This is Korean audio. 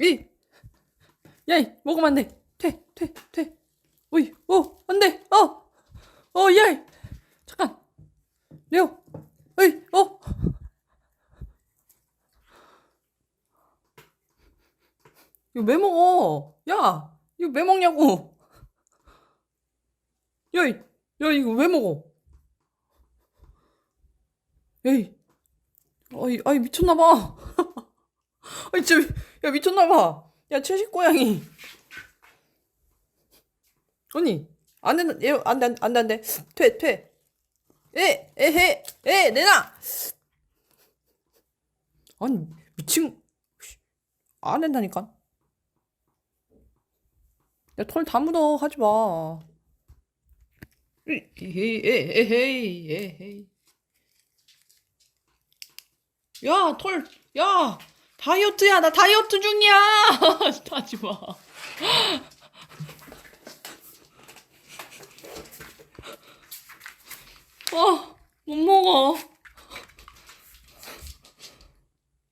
이! 야, 이, 먹으면 안 돼. 퇴, 퇴, 퇴. 어이, 어, 안 돼. 어, 어, 야, 이. 잠깐. 레오, 어이, 어. 이거 왜 먹어? 야, 이거 왜 먹냐고? 야, 이, 야, 이거 왜 먹어? 에이, 어이, 아이, 미쳤나봐. 아이, 진짜, 야, 미쳤나봐. 야, 채식 고양이. 아니, 안 된다, 얘, 안 돼, 안 돼, 안 돼, 안 돼. 퇴, 퇴. 에, 에헤, 에, 내놔! 아니, 미친, 안 된다니까. 야, 털 다 묻어, 하지 마. 에헤이, 에헤이, 에헤이. 야, 털, 야, 다이어트야, 나 다이어트 중이야! 하지 마. 아, 못 먹어.